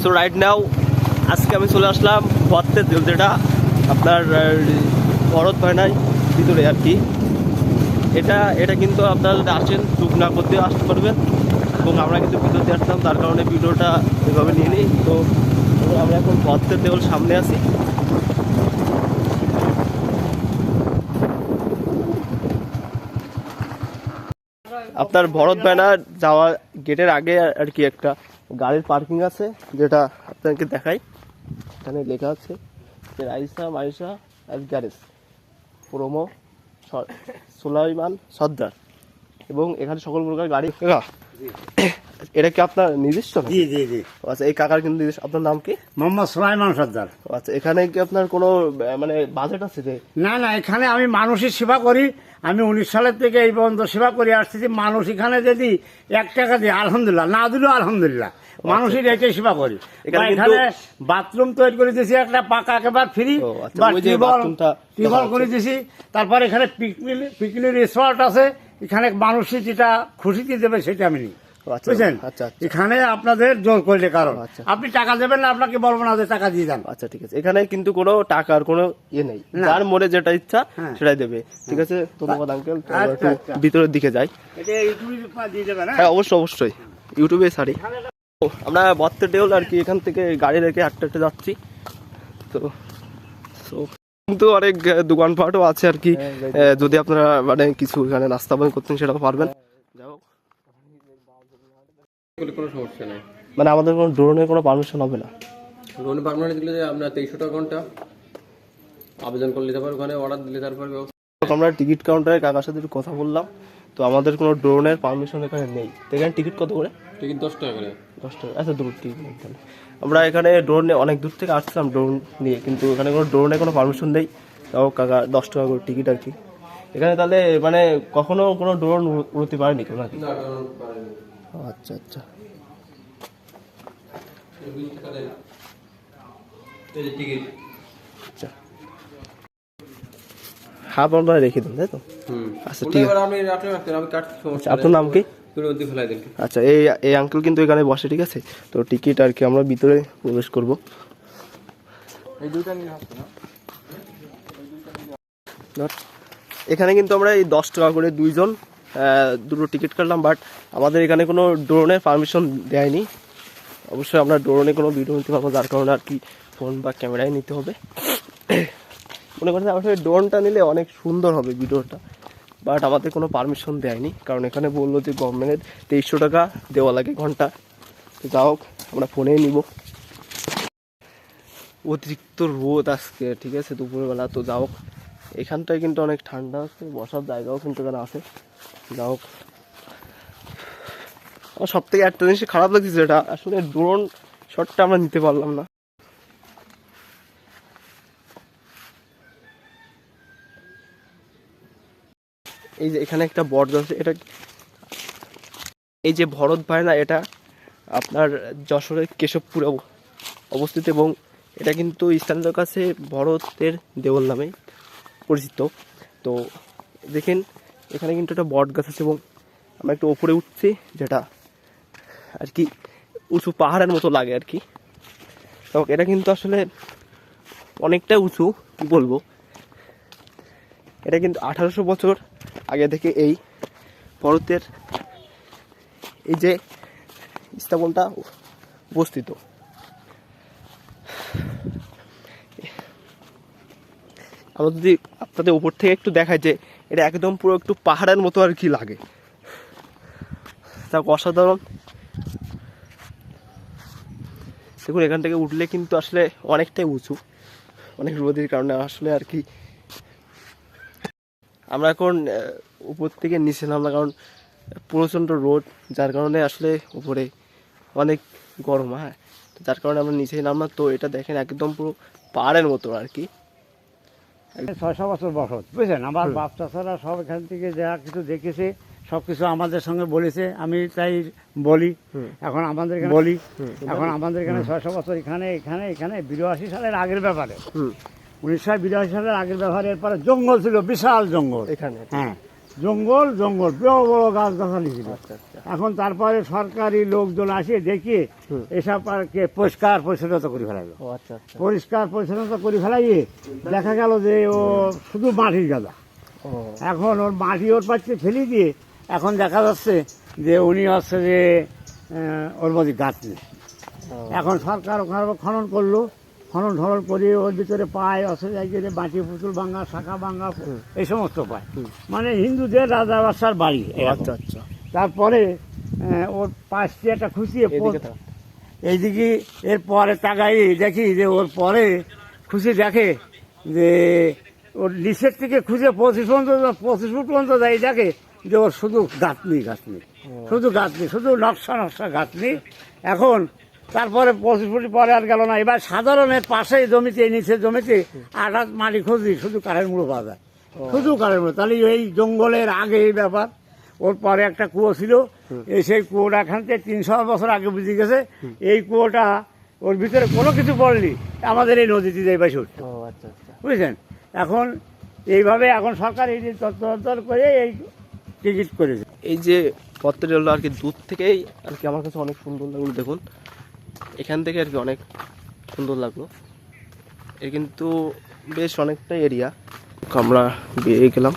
So right now আজকে আমি চলে আসলাম ভর্তের তেল যেটা আপনার ভরত হয় নাই ভিতরে আর কি। এটা এটা কিন্তু আপনারা আসেন চুপ না করতে আসতে পারবেন। এবং আমরা কিন্তু ভিতর দিয়ে আসলাম, তার কারণে ভিডিওটা এভাবে নিয়ে নিই। তো আমরা এখন ভর্তের দেওয়াল সামনে আছি। আপনার ভরত ব্যানার যাওয়া গেটের আগে আর কি একটা। গাড়ির পার্কিং আছে যেটা আপনাকে দেখাই। এখানে লেখা আছে যে Raisa Maisa as garage promo Solaiman Sardar. এবং এখানে সকল প্রকার গাড়ি এটা কি আপনার নিজস্ব জি জি জি। আচ্ছা এই কাকার কিন্তু আপনার নাম কি? মোহাম্মদ সুলাইমান সর্দার। আচ্ছা এখানে কি আপনার কোনো মানে বাজেট আছে যে? না না এখানে আমি মানুষের সেবা করি। আমি উনিশ সালের থেকে এই পর্যন্ত সেবা করে আসতেছি। মানুষ এখানে যদি এক টাকা দিয়ে আলহামদুলিল্লাহ না দিলেও আলহামদুলিল্লাহ মানুষের এটাই সেবা করি। এখানে বাথরুম তৈরি করে দিয়েছি একটা পাকা একেবারে ফ্রি আচ্ছা, বা টিউবওয়েল টিউবওয়েল করে দিয়েছি। তারপর এখানে পিকনিক পিকনিক রিসর্ট আছে। এখানে মানুষের যেটা খুশিতে দেবে সেটা আমি নিই। আচ্ছা, বুঝছেন আচ্ছা, আচ্ছা। এখানে আপনাদের জোর করলে কারণ। আচ্ছা। আপনি টাকা দেবেন না আপনাকে বলব না যে টাকা দিয়ে যান আচ্ছা ঠিক আছে। এখানে কিন্তু কোনো টাকার কোনো ইয়ে নেই। যার মনে যেটা ইচ্ছা হ্যাঁ। সেটাই দেবে। ঠিক আছে? ধন্যবাদ আঙ্কেল আচ্ছা, একটু আচ্ছা। ভিতরের দিকে যাই। হ্যাঁ? হ্যাঁ অবশ্যই অবশ্যই। ইউটিউবে ও, আমরা বত্তে ডেউল আর কি এখান থেকে গাড়ি রেখে হাঁটতে হাঁটতে যাচ্ছি। তো so, কিন্তু অনেক দোকানপাটও আছে আর কি। যদি আপনারা মানে কিছু এখানে নাস্তা করতেন সেটাও পারবেন। কোনো সমস্যা নেই। মানে আমাদের কোনো ড্রোনের কোনো পারমিশন হবে না। লোন পারমিশন দিলে যে আমরা তেইশশো টাকা ঘণ্টা আবেদন করে নিতে পারব ওখানে অর্ডার দিলে তারপর ব্যবস্থা। আমরা টিকিট কাউন্টারে কাকার সাথে একটু কথা বললাম। তো আমাদের কোনো ড্রোনের পারমিশন এখানে নেই। তো এখানে টিকিট কত করে? টিকিট দশ টাকা করে। দশ টাকা। আচ্ছা দূর টিকিট। আমরা এখানে ড্রোন অনেক দূর থেকে আসছিলাম ড্রোন নিয়ে কিন্তু এখানে কোনো ড্রোনে কোনো পারমিশন নেই। তাও কাকা দশ টাকা করে টিকিট আর কি। এখানে তাহলে মানে কখনো কোনো ড্রোন উড়তে পারেনি কেউ নাকি? না কারণ পারেনি। আচ্ছা আচ্ছা। আচ্ছা। হাফ আমরা রেখে দিন তাই তো? হুম। আচ্ছা, ঠিক কাটতে আচ্ছা আপনার নাম কি? আচ্ছা এই এই আঙ্কেল কিন্তু এখানে বসে ঠিক আছে? তো টিকিট আর কি আমরা ভিতরে প্রবেশ করব। এখানে কিন্তু আমরা এই দশ টাকা করে দুইজন দুটো টিকিট কাটলাম বাট আমাদের এখানে কোনো ড্রোনের পারমিশন দেয়নি। অবশ্যই আমরা ড্রোনে কোনো ভিডিও নিতে পারব, যার কারণে আর কি ফোন বা ক্যামেরায় নিতে হবে। মনে করছে আসলে ড্রোনটা নিলে অনেক সুন্দর হবে ভিডিওটা বাট আমাদের কোনো পারমিশন দেয়নি, কারণ এখানে বলল যে গভর্নমেন্টের তেইশশো টাকা দেওয়া লাগে ঘণ্টা। তো যা হোক, আমরা ফোনেই নিব। অতিরিক্ত রোদ আজকে, ঠিক আছে, দুপুরবেলা, তো যা হোক। এখানটায় কিন্তু অনেক ঠান্ডা আছে বসার জায়গাও কিন্তু এখানে আছে। যা হোক। আমার সব থেকে একটা জিনিস খারাপ লাগছে এটা আসলে ড্রোন শটটা আমরা নিতে পারলাম না। এই যে এখানে একটা বট আছে, এটা এই যে ভরত ভাই না এটা আপনার যশোরের কেশবপুরে অবস্থিত এবং এটা কিন্তু স্থানীয়দের কাছে ভরতের দেওয়াল নামে পরিচিত। তো দেখেন, এখানে কিন্তু একটা বট গাছ আছে এবং আমরা একটু ওপরে উঠছি, যেটা আর কি উঁচু পাহাড়ের মতো লাগে আর কি। তো এটা কিন্তু আসলে অনেকটা উঁচু, কি বলব? এটা কিন্তু আঠারোশো বছর আগে থেকে এই ভরতের এই যে স্থাপনটা উপস্থিত। আমরা যদি আপনাদের উপর থেকে একটু দেখাই যে এটা একদম পুরো একটু পাহাড়ের মতো আর কি লাগে। তা অসাধারণ। দেখুন, এখান থেকে উঠলে কিন্তু আসলে অনেকটাই উঁচু, অনেক রোদের কারণে আসলে আর কি। আমরা এখন উপর থেকে নিচে নামলাম, কারণ প্রচণ্ড রোদ, যার কারণে আসলে উপরে অনেক গরম হ্যাঁ? যার কারণে আমরা নিচেই নামলাম, তো এটা দেখেন একদম পুরো পাহাড়ের মতো আর কি। ছয়শো বছর বসত বুঝলেন? আমার বাপ চাষারা সব এখান থেকে যা কিছু দেখেছে সব কিছু আমাদের সঙ্গে বলেছে আমি তাই বলি। এখন আমাদের এখানে বলি। এখন আমাদের এখানে ছয়শো বছর এখানে এখানে এখানে বিরাশি সালের আগের ব্যাপারে। উনিশশো বিরাশি সালের আগের ব্যাপারে এরপরে জঙ্গল ছিল বিশাল জঙ্গল। এখানে। হ্যাঁ। জঙ্গল জঙ্গল বড় বড় গাছ গাছালি ছিল। আচ্ছা আচ্ছা। এখন তারপরে সরকারি লোকজন আসে হুম। এসব পার্কে পরিষ্কার পরিচ্ছন্নতা করে আচ্ছা আচ্ছা। পরিষ্কার পরিচ্ছন্নতা করে ফেলাইয়ে দেখা গেল যে ও শুধু মাটির গাদা। এখন ওর মাটি ওর পাচ্ছে ফেলে দিয়ে এখন দেখা যাচ্ছে যে উনি হচ্ছে যে ওর মধ্যে গাছ নেই। এখন সরকার ওখানে খনন করল। খনন ঠনন করে ওর ভিতরে পায় অসুবিধা মাটি পুতুল ভাঙা শাখা ভাঙা এই সমস্ত পায়। মানে হিন্দুদের রাজা বাদশার বাড়ি আচ্ছা আচ্ছা। তারপরে ওর পাশ দিয়ে একটা এদিকে এইদিকে এর পরে তাকাই দেখি যে ওর পরে খুশি দেখে যে ওর নিচের থেকে খুঁজে পঁচিশ পর্যন্ত পঁচিশ ফুট পর্যন্ত যাই দেখে যে ওর শুধু গাঁথনি গাঁথনি। শুধু গাঁথনি শুধু নকশা নকশা গাঁথনি। এখন তারপরে পঁচিশ ফুট পরে আর গেল না। এবার সাধারণের পাশে জমিতে নিচে জমিতে আঘাত মাটি খুঁজি শুধু কারের মুড়ো পাওয়া যায়। শুধু কারের মুড়ো। তাহলে এই জঙ্গলের আগে এই ব্যাপার। ওর পরে একটা কুয়ো ছিল। এই সেই কুয়োটা এখান থেকে তিনশো বছর আগে বুঝে গেছে। এই কুয়োটা ওর ভিতরে কোনো কিছু পড়লি আমাদের এই নদীতে যাই পাশে উঠছে ও আচ্ছা আচ্ছা। বুঝলেন এখন এইভাবে এখন সরকার এই যে তত্ত্বাবধান করে এই টিকিট করেছে। এই যে হলো আর কি দূর থেকেই আর কি আমার কাছে অনেক সুন্দর লাগল দেখুন। এখান থেকে আর কি অনেক সুন্দর লাগল। এ কিন্তু বেশ অনেকটা এরিয়া আমরা বেরিয়ে গেলাম।